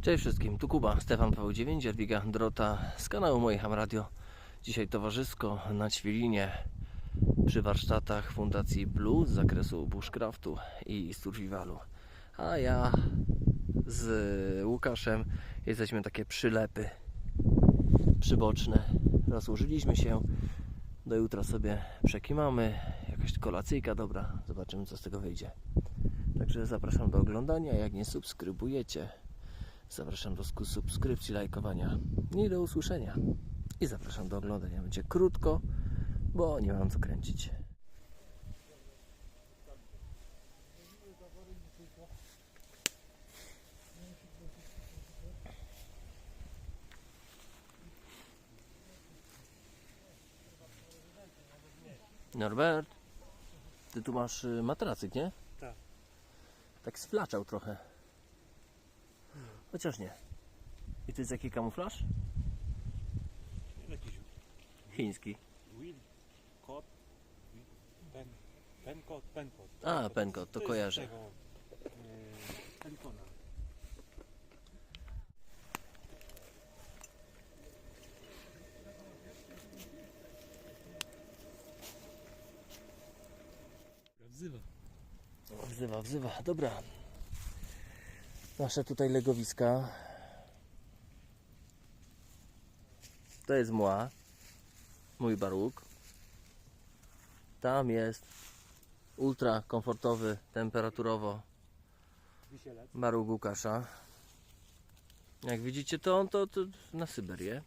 Cześć wszystkim, tu Kuba, Stefan Paweł 9, Jadwiga Drota z kanału Moje Ham Radio. Dzisiaj towarzysko na Ćwilinie przy warsztatach Fundacji Blue z zakresu bushcraftu i survivalu. A ja z Łukaszem jesteśmy takie przylepy przyboczne. Rozłożyliśmy się, do jutra sobie przekimamy, jakaś kolacyjka dobra, zobaczymy co z tego wyjdzie. Także zapraszam do oglądania, jak nie subskrybujecie, Zapraszam do subskrypcji, lajkowania i do usłyszenia. I zapraszam do oglądania. Będzie krótko, bo nie mam co kręcić. Norbert, ty tu masz y, matracyk, nie? Tak. Tak sflaczał trochę. Chociaż nie. I to jest jaki kamuflaż? Jakiś Chiński. Will Cod, Pen. A, Pencot, to jest kojarzę. Tego, e. Wzywa. Wzywa, wzywa. Dobra. Nasze tutaj legowiska. To jest mła. Mój barłuk. Tam jest ultra komfortowy, temperaturowo barłuk Łukasza. Jak widzicie to on to, to na Syberię.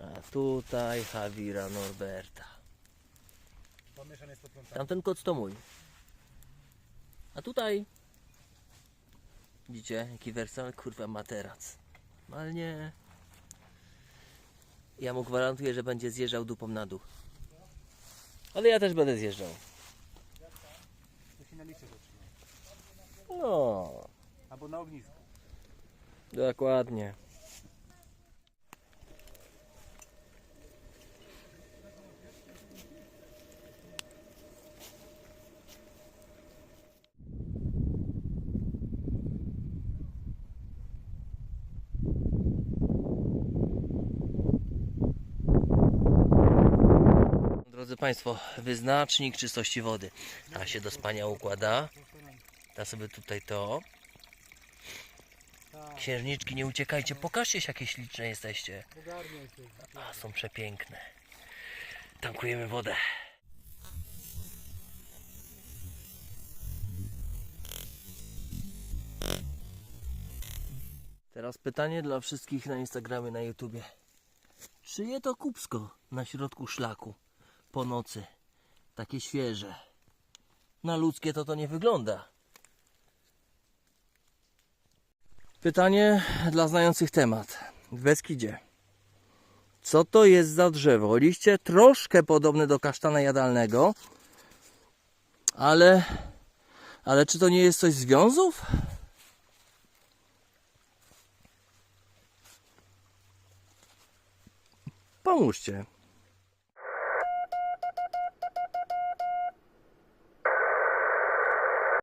A tutaj Javira Norberta. Pomieszane 100%. Tamten koc to mój. A tutaj widzicie jaki wersal, kurwa materac. No Ale nie. Ja mu gwarantuję, że będzie zjeżdżał dupą na dół. Ale ja też będę zjeżdżał. To się na liście zaczyna. No, Albo na ognisku. dokładnie. Drodzy Państwo, wyznacznik czystości wody. Ta się do spania układa. Ta sobie tutaj to. Księżniczki, nie uciekajcie, pokażcie się, jakie śliczne jesteście. A, są przepiękne. Tankujemy wodę. Teraz pytanie dla wszystkich na Instagramie, na YouTubie. Czyje to kupsko na środku szlaku po nocy? Takie świeże. Na ludzkie to to nie wygląda. Pytanie dla znających temat. W Beskidzie. Co to jest za drzewo? Liście troszkę podobne do kasztana jadalnego, ale, ale czy to nie jest coś z wiązów? Pomóżcie.